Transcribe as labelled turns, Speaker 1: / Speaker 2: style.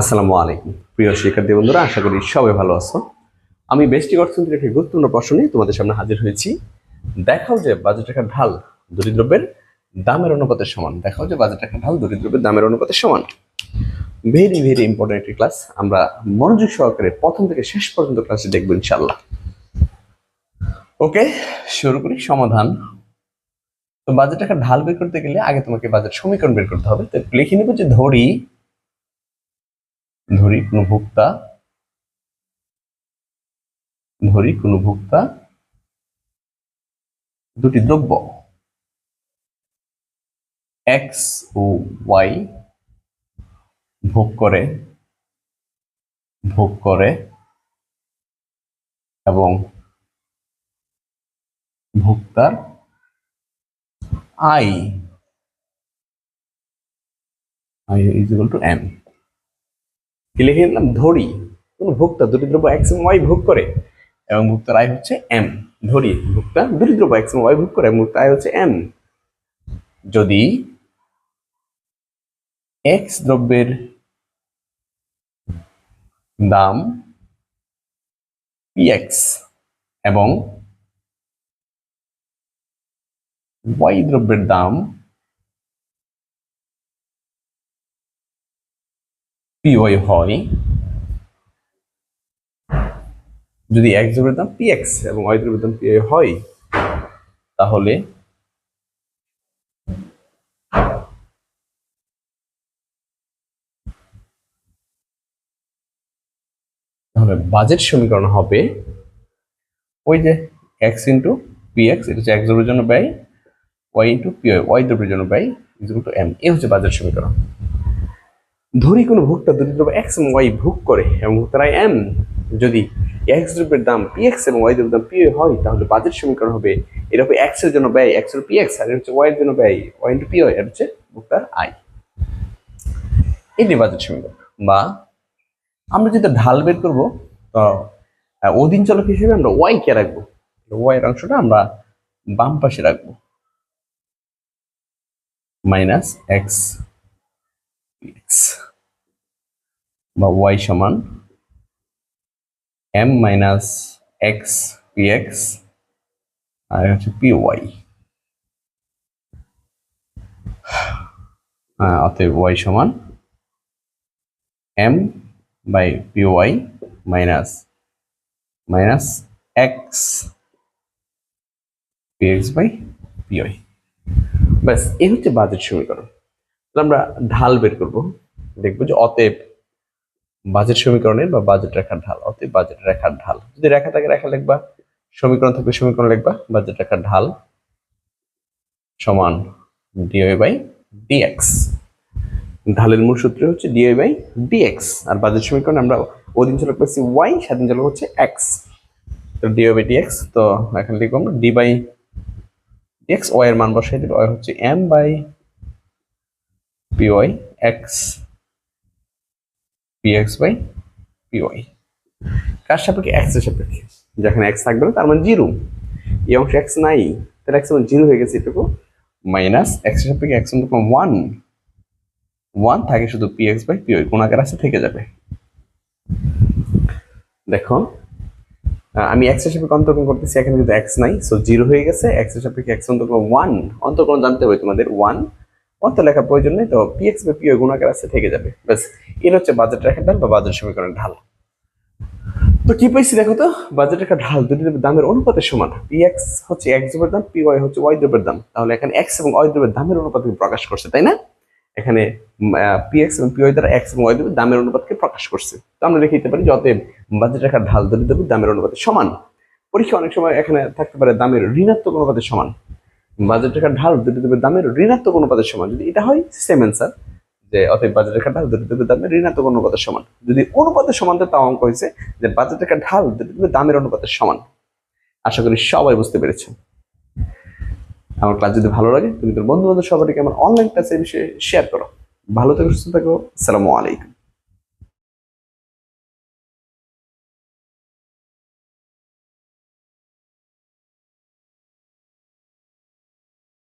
Speaker 1: আসসালামু আলাইকুম। প্রিয় শিক্ষার্থী বন্ধুরা, আশা করি সবাই ভালো আছো। আমি বেস্টিক অর্থনীতির একটি গুরুত্বপূর্ণ প্রশ্ন নিয়ে তোমাদের সামনে হাজির হয়েছি। দেখাও যে বাজেট রেখার ঢাল দরিদ্রব্যের দামের অনুপাতের সমান। দেখাও যে বাজেট রেখার ঢাল দরিদ্রব্যের দামের অনুপাতের সমান। ভেরি ভেরি ইম্পর্টেন্ট একটি ক্লাস আমরা মনোযোগ সহকারে প্রথম থেকে শেষ পর্যন্ত ক্লাসে দেখব ইনশাল্লাহ ওকে শুরু করি সমাধান। তো বাজেট রেখার ঢাল বের করতে গেলে আগে তোমাকে বাজেট সমীকরণ বের করতে হবে। তো লিখে নেব যে ধরি ধরি কোনো ভোক্তা ধরি কোনো ভোক্তা দুটি দ্রব্য। এক্স ও ওয়াই ভোগ করে ভোগ করে এবং ভোক্তার I I is equal to M কি লিখে নিলাম? ধরি। কোন ভোক্তা দুটি দ্রব্য এক্স ওয়াই ভোগ করে এবং ভোক্তার আয় হচ্ছে এম। ধরি। ভোক্তা দুটি দ্রব্য এক্স ওয়াই ভোগ করে এবং ভোক্তার আয় হচ্ছে এম। যদি এক্স দ্রব্যের দাম পিএক্স এবং ওয়াই দ্রব্যের দাম পিওয়াই হয়। যদি এক্স দ্রব্যের দাম পিএক্স এবং ওয়াই দ্রব্যের দাম পিওয়াই হয়, তাহলে তাহলে বাজেট সমীকরণ হবে ওই যে ইন্টু পিএক্স এটা হচ্ছে এক্স দ্রব্যের জন্য ব্যয় ইন্টু পিওয়াই ওয়াই দ্রব্যের জন্য ব্যয় ইজ টু এম এ হচ্ছে বাজেট সমীকরণ। ধরি কোনো ভোক্তা দুটি দ্রব্য এক্স এবং ওয়াই ভোগ করে এবং আয় এম যদি এক্স দ্রব্যের দাম পি এক্স এবং ওয়াই দ্রব্যের দাম পি হয়, তাহলে বাজেট সমীকরণ হবে এটা হবে এক্সের জন্য ব্যয় এক্সের পি এক্স আর হচ্ছে ওয়াই এর জন্য ব্যয় ওয়াই ইন্টু পি এটা হচ্ছে ভোক্তার আই এটি বাজেট সমীকরণ। বা আমরা যেটা ঢাল বের করব, তো অধীন চলক হিসেবে আমরা ওয়াই কে রাখব। ওয়াই এর অংশটা আমরা বাম পাশে রাখব। মাইনাস এক্স এক্স বা ওয়াই সমান M minus X P X আর হচ্ছে পি ওয়াই অতএব ওয়াই সমান M by P Y minus minus X P X by P Y ব্যাস, এই হচ্ছে বাজেট সমীকরণ। আমরা ঢাল বের করব। দেখব যে অতএব বাজেট সমীকরণের বা বাজেট রেখার ঢাল, অতএব বাজেট রেখার ঢাল। যদি রেখা থাকে, রেখা লিখবা। সমীকরণ থাকবে সমীকরণ লিখবা। বাজেট রেখার ঢাল সমান ডিওয়াই বাই ডিএক্স ঢালের মূল সূত্র হচ্ছে D Y by D X R budget সমীকরণ আমরা অধীন চলক পাচ্ছি ওয়াই স্বাধীন চলক হচ্ছে এক্স তো ডিওয়াই বাই ডিএক্স তো এখানে লিখব আমরা ডি বাই ডিএক্স ওয়াই এর মান বসাই দিলে ওয়াই হচ্ছে M by P Y X PX by PY কার সাপেক্ষে? এক্সের সাপেক্ষে। যেখানে এক্স থাকবে না, তার মানে জিরো এই অংশ এক্স নাই, তাহলে এক্স জিরো হয়ে গেছে এটুকু। মাইনাস এর সাপেক্ষে এক্স তখন ওয়ান ওয়ান থাকে শুধু এক্স বাই কোন আকার আছে থেকে যাবে। দেখো আমি এক্সের সাপেক্ষে অন্তর্কোণ করতেছি, এখানে কিন্তু এক্স নাই সো জিরো হয়ে গেছে এক্সের সাপেক্ষে এক্স অন্তর্কোণ ওয়ান অন্তর্কোণ জানতে হবে তোমাদের ওয়ান অন্ত লেখার প্রয়োজন নেই, তো পি এক্স বা পি গুণাকার আছে থেকে যাবে, ব্যাস। এর হচ্ছে বাজেট রেখার ঢাল বা বাজেট সমীকরণের ঢাল। তো কি পাইছি দেখো তো? বাজেট রেখার ঢাল দুটি দামের অনুপাতের সমান। পি এক্স হচ্ছে এক্স দ্রব্যের দাম পি ওয়াই হচ্ছে ওয়াই দ্রব্যের দাম। তাহলে এখানে এক্স এবং ওয়াই দ্রব্যের দামের অনুপাতকে প্রকাশ করছে, তাই না? এখানে পি এক্স এবং পি ওয়াই দ্বারা এক্স এবং ওয়াই দ্রব্যের দামের অনুপাতকে প্রকাশ করছে। তো আমরা লিখে দিতে পারি যে অতএব বাজেট রেখার ঢাল দুটি দ্রব্যের দামের অনুপাতের সমান। পরীক্ষা অনেক সময় এখানে থাকতে পারে দামের ঋণাত্মক অনুপাতের সমান। বাজেট রেখার ঢাল দুটি দ্রব্যের দামের ঋণাত্মক অনুপাতের সমান। যদি এটা হয় সেম অ্যান্সার যে অতএব বাজেট রেখা ঢাল দুটি দ্রব্যের দামের ঋণাত্মক অনুপাতের সমান। যদি অনুপাতের সমান তাও অঙ্ক হয়েছে যে বাজেট রেখা ঢাল দুটি দ্রব্যের দামের অনুপাতের সমান। আশা করি সবাই বুঝতে পেরেছেন। আমার ক্লাস যদি ভালো লাগে, তুমি তোর বন্ধু বান্ধব সবাইকে আমার অনলাইন ক্লাসের বিষয়ে শেয়ার করো। ভালো থেকে, সুস্থ থাকো। আসসালামু আলাইকুম।